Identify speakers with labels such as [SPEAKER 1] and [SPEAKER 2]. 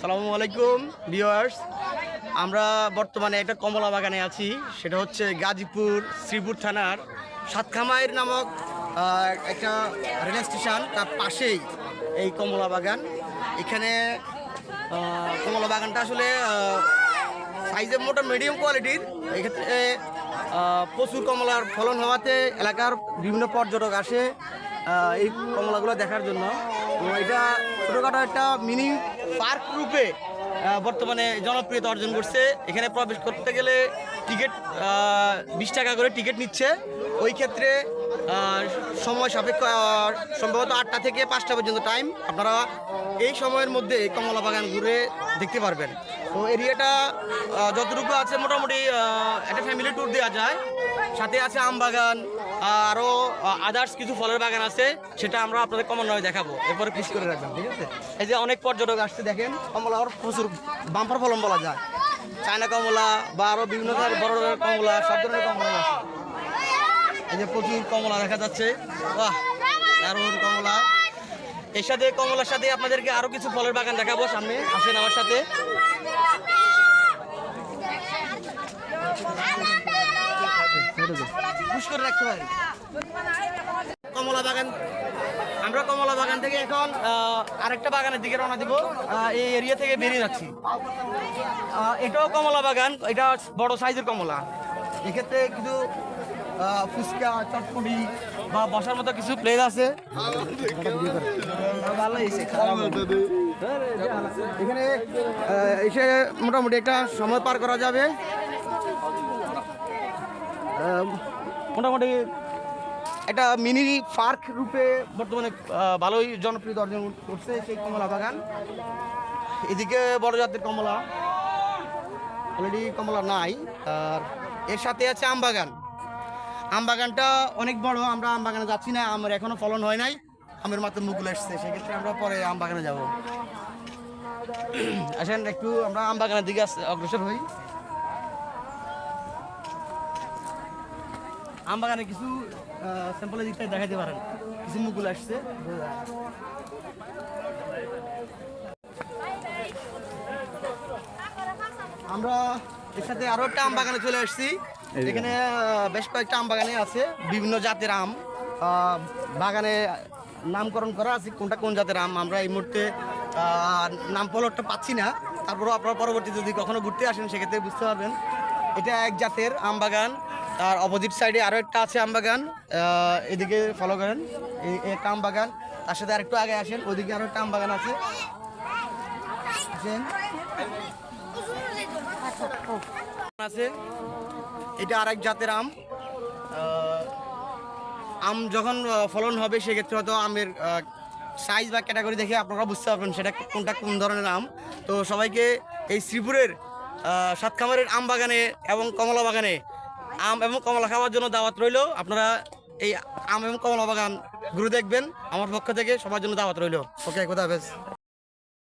[SPEAKER 1] সালামু আলাইকুম ভিউয়ার্স আমরা বর্তমানে একটা কমলা বাগানে আছি, সেটা হচ্ছে গাজীপুর শ্রীপুর থানার সাতখামাইর নামক একটা রেল স্টেশন, তার পাশেই এই কমলা বাগান। এখানে কমলা বাগানটা আসলে সাইজে মোটা মিডিয়াম কোয়ালিটির এক্ষেত্রে প্রচুর কমলার ফলন হওয়াতে এলাকার বিভিন্ন পর্যটক আসে এই কমলাগুলো দেখার জন্য। এটা ছোটোখাটো একটা মিনি পার্ক রূপে বর্তমানে জনপ্রিয়তা অর্জন করছে। এখানে প্রবেশ করতে গেলে টিকিট বিশ টাকা করে টিকিট নিচ্ছে। ওই ক্ষেত্রে সময় সাপেক্ষ সম্ভবত আটটা থেকে পাঁচটা পর্যন্ত টাইম আপনারা এই সময়ের মধ্যে কমলা বাগান ঘুরে দেখতে পারবেন। তো এরিয়াটা যতটুকু আছে মোটামুটি একটা ফ্যামিলি ট্যুর দেওয়া যায়। সাথে আছে আম বাগান আরও আদার্স কিছু ফলের বাগান আছে, সেটা আমরা আপনাদের কমনভাবে দেখাবো। এরপরে পিস করে রাখবেন, ঠিক আছে? এই যে অনেক পর্যটক আসছে, দেখেন, কমলা ওর প্রচুর বাম্পার ফলন বলা যায়। চায়না কমলা বা আরও বিভিন্ন ধরনের বড় ধরনের কমলা, সব ধরনের কমলা আছে। এই যে প্রচুর কমলা দেখা যাচ্ছে। বাহ, দারুণ কমলা। এর সাথে, কমলার সাথে আপনাদেরকে আরও কিছু ফলের বাগান দেখাবো সামনে। আসেন আমার সাথে। পুশ করে রাখতে পারি কমলা বাগান আমরা কমলা বাগান থেকে এখন আহ, আরেকটা বাগানের দিকে রওনা দিব। আহ, এই এরিয়া থেকে বেরিয়ে যাচ্ছি। আহ, এটাও কমলা বাগান এটা বড় সাইজের কমলা। এক্ষেত্রে কিছু আহ, ফুচকা চটপটি বা বসার মতো কিছু প্লেস আছে। ভালো। এখানে এসে মোটামুটি একটা সময় পার করা যাবে। মোটামুটি একটা মিনি পার্ক রূপে বর্তমানে ভালোই জনপ্রিয়তা অর্জন করছে সেই কমলা বাগান। এদিকে বড় জাতের কমলা। অলরেডি কমলা নাই, আর এর সাথে আছে আম বাগান। আম বাগানটা অনেক বড়, আমরা আম বাগানে যাচ্ছি না, আমার এখনও ফলন হয় নাই। আমের মাত্র মুকুল এসছে, সেক্ষেত্রে আমরা পরে আম বাগানে যাব। আসেন, একটু আমরা আম বাগানের দিকে অগ্রসর হই। আম বাগানে কিছু স্যাম্পলের দিকটা দেখাতে পারেন। কিছু মুকুল আসছে। আমরা এর সাথে আরও একটা আম বাগানে চলে আসছি। এখানে বেশ কয়েকটা আম বাগানে আছে। বিভিন্ন জাতের আম। বাগানে নামকরণ করা আছে কোনটা কোন জাতের আম। আমরা এই মুহূর্তে নাম পলটটা পাচ্ছি না। তারপরও আপনারা পরবর্তী যদি কখনো ঘুরতে আসেন সেক্ষেত্রে বুঝতে পারবেন। এটা এক জাতের আম বাগান। তার অপোজিট সাইডে আরও একটা আছে আম বাগান এদিকে ফলো করেন। এই একটা আম বাগান তার সাথে আরেকটু আগে আসেন ওদিকে আরও একটা আম বাগান আছে আছে। এটা আরেক জাতের আম। আম যখন ফলন হবে, সেক্ষেত্রে হয়তো আমের সাইজ বা ক্যাটাগরি দেখে আপনারা বুঝতে পারবেন সেটা কোনটা কোন ধরনের আম। তো সবাইকে এই শ্রীপুরের সাতখামারের আম বাগানে এবং কমলা বাগানে আম এবং কমলা খাওয়ার জন্য দাওয়াত রইল। আপনারা এই আম এবং কমলা বাগান গুরু দেখবেন। আমার পক্ষ থেকে সবার জন্য দাওয়াত রইল। ওকে, খোদা হাফেজ।